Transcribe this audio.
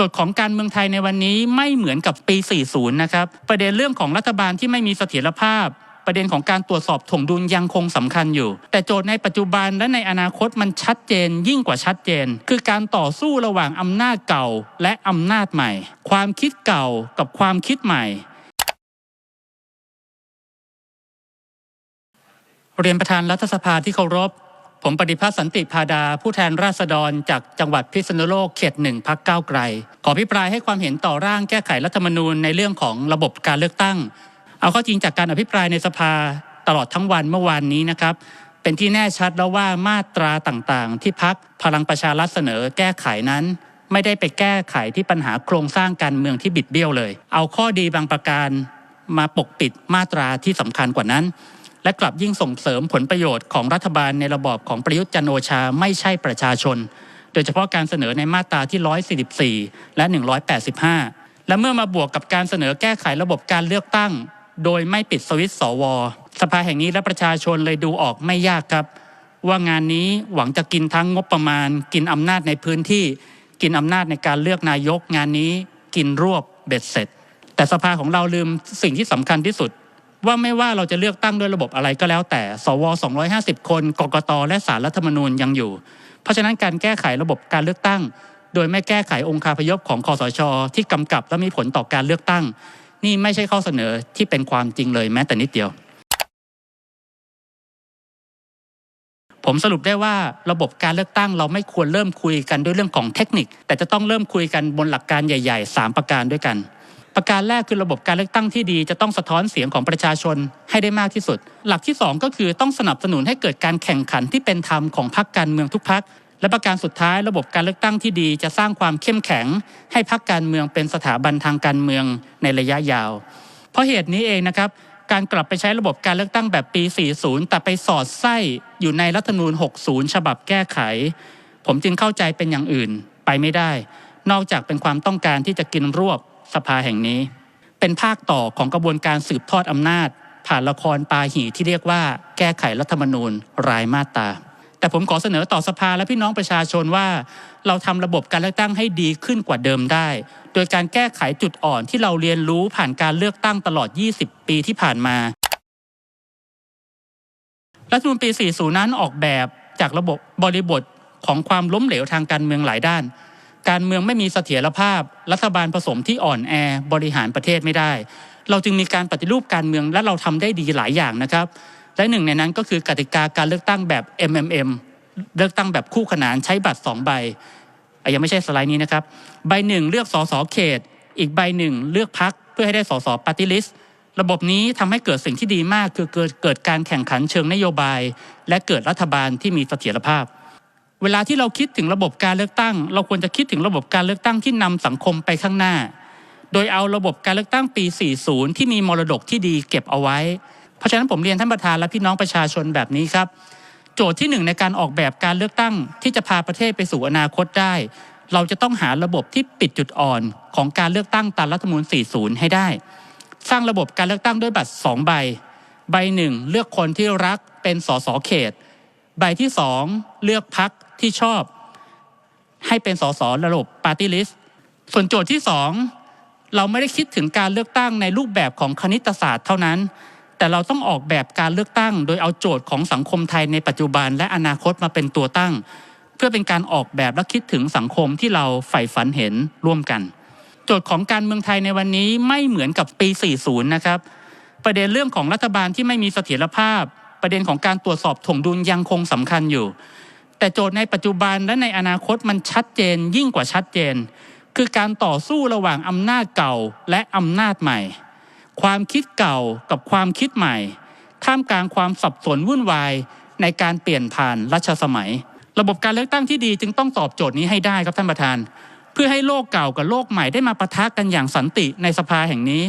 จทย์ของการเมืองไทยในวันนี้ไม่เหมือนกับปี 40 นะครับ ประเด็นเรื่องของรัฐบาลที่ไม่มีเสถียรภาพ ประเด็นของการตรวจสอบถ่วงดุลยังคงสำคัญอยู่ แต่โจทย์ในปัจจุบันและในอนาคตมันชัดเจนยิ่งกว่าชัดเจน คือการต่อสู้ระหว่างอำนาจเก่าและอำนาจใหม่ ความคิดเก่ากับความคิดใหม่ เรียนประธานรัฐสภาที่เคารพ ผมปฏิพัฒน์สันติพาดา ผู้แทนราษฎรจากจังหวัดพิษณุโลกเขตหนึ่งพักก้าวไกล ขอพิปรายให้ความเห็นต่อร่างแก้ไขรัฐธรรมนูญในเรื่องของระบบการเลือกตั้ง เอาข้อจริงจากการอภิปรายในสภาตลอดทั้งวันเมื่อวานนี้นะครับ เป็นที่แน่ชัดแล้วว่ามาตราต่างๆ ที่พักพลังประชารัฐเสนอแก้ไขนั้น ไม่ได้ไปแก้ไขที่ปัญหาโครงสร้างการเมืองที่บิดเบี้ยวเลย เอาข้อดีบางประการมาปกปิดมาตราที่สำคัญกว่านั้น และกลับยิ่งส่งเสริมผลประโยชน์ของรัฐบาลในระบอบของประยุทธ์จันทร์โอชาไม่ใช่ประชาชน โดยเฉพาะการเสนอในมาตราที่ 144 และ 185 และเมื่อมาบวกกับการเสนอแก้ไขระบบการเลือกตั้ง โดยไม่ปิดสวิตช์สว สภาแห่งนี้และประชาชนเลยดูออกไม่ยากครับ ว่างานนี้หวังจะกินทั้งงบประมาณ กินอำนาจในพื้นที่ กินอำนาจในการเลือกนายกงานนี้ กินรวบเบ็ดเสร็จ แต่สภาของเราลืมสิ่งที่สำคัญที่สุด ว่าไม่ว่าเราจะเลือกตั้งด้วยระบบอะไรก็แล้วแต่ สว 250 คน กกต และสารรัฐธรรมนูญยังอยู่ เพราะฉะนั้นการแก้ไขระบบการเลือกตั้ง โดยไม่แก้ไของค์คาพยพของคอสช ที่กำกับและมีผลต่อการเลือกตั้ง นี่ไม่ใช่ข้อเสนอที่เป็นความจริงเลยแม้แต่นิดเดียว ผมสรุปได้ว่าระบบการเลือกตั้งเราไม่ควรเริ่มคุยกันด้วยเรื่องของเทคนิค แต่จะต้องเริ่มคุยกันบนหลักการใหญ่ ๆ 3 ประการด้วยกัน ประการแรกคือระบบการเลือกตั้งที่ดีจะต้องสะท้อนเสียงของประชาชนให้ได้มากที่สุด หลักที่ 2 ก็คือต้องสนับสนุนให้เกิดการแข่งขันที่เป็นธรรมของพรรคการเมืองทุกพรรคและประการสุดท้ายระบบการเลือกตั้งที่ดีจะสร้างความเข้มแข็ง ให้พรรคการเมืองเป็นสถาบันทางการเมืองในระยะยาว เพราะเหตุนี้เองนะครับการกลับไปใช้ระบบการเลือกตั้งแบบปี 40 แต่ไปสอดไส้อยู่ในรัฐธรรมนูญ 60 ฉบับแก้ไข ผมจึงเข้าใจเป็นอย่างอื่นไปไม่ได้ นอกจากเป็นความต้องการที่จะกินรวบ สภาแห่งนี้ เป็นภาคต่อของกระบวนการสืบทอดอำนาจ ผ่านละครปาหีที่เรียกว่าแก้ไขรัฐธรรมนูญรายมาตราแต่ผมขอเสนอต่อสภาและพี่น้องประชาชนว่า เราทำระบบการเลือกตั้งให้ดีขึ้นกว่าเดิมได้ โดยการแก้ไขจุดอ่อนที่เราเรียนรู้ผ่านการเลือกตั้งตลอด 20 ปีที่ผ่านมารัฐมนูญปี40 นั้นออกแบบจากระบบบริบทของความล้มเหลวทางการเมืองหลายด้าน การเมืองไม่มีเสถียรภาพ รัฐบาลผสมที่อ่อนแอบริหารประเทศไม่ได้ เราจึงมีการปฏิรูปการเมืองและเราทำได้ดีหลายอย่างนะครับ และหนึ่งในนั้นก็คือกติกาการเลือกตั้งแบบ MMM เลือกตั้งแบบคู่ขนานใช้บัตร 2 ใบยังไม่ใช่สไลด์นี้นะครับ ใบหนึ่งเลือกสสเขต อีกใบหนึ่งเลือกพักเพื่อให้ได้สสปาร์ตี้ลิสต์ระบบนี้ทำให้เกิดสิ่งที่ดีมาก คือเกิดเกิดการแข่งขันเชิงนโยบาย และเกิดรัฐบาลที่มีเสถียรภาพ เวลาที่เราคิดถึงระบบการเลือกตั้ง เราควรจะคิดถึงระบบการเลือกตั้งที่นำสังคมไปข้างหน้า โดยเอาระบบการเลือกตั้งปี 40 ที่มีมรดกที่ดีเก็บเอาไว้ เพราะฉะนั้นผมเรียนท่านประธานและพี่น้องประชาชนแบบนี้ครับ โจทย์ที่หนึ่งในการออกแบบการเลือกตั้งที่จะพาประเทศไปสู่อนาคตได้ เราจะต้องหาระบบที่ปิดจุดอ่อนของการเลือกตั้งตามรัฐธรรมนูญ40 ให้ได้ สร้างระบบการเลือกตั้งด้วยบัตร 2 ใบ ใบหนึ่งเลือกคนที่รักเป็นสสเขต ใบที่ 2 เลือกพัก ที่ชอบให้เป็นสสระบบปาร์ตี้ลิสต์ส่วนโจทย์ที่ 2 เราไม่ได้คิดถึงการเลือกตั้งในรูปแบบของคณิตศาสตร์เท่านั้น แต่เราต้องออกแบบการเลือกตั้ง โดยเอาโจทย์ของสังคมไทยในปัจจุบันและอนาคตมาเป็นตัวตั้ง เพื่อเป็นการออกแบบและคิดถึงสังคมที่เราใฝ่ฝันเห็นร่วมกัน โจทย์ของการเมืองไทยในวันนี้ไม่เหมือนกับปี 40 นะครับ ประเด็นเรื่องของรัฐบาลที่ไม่มีเสถียรภาพ ประเด็นของการตรวจสอบถ่วงดุลยังคงสำคัญอยู่ แต่โจทย์ในปัจจุบันและในอนาคตมันชัดเจนยิ่งกว่าชัดเจน คือการต่อสู้ระหว่างอำนาจเก่าและอำนาจใหม่ ความคิดเก่ากับความคิดใหม่ ท่ามกลางความสับสนวุ่นวายในการเปลี่ยนผ่านรัชสมัย ระบบการเลือกตั้งที่ดีจึงต้องตอบโจทย์นี้ให้ได้ครับท่านประธาน เพื่อให้โลกเก่ากับโลกใหม่ได้มาปะทะกันอย่างสันติในสภาแห่งนี้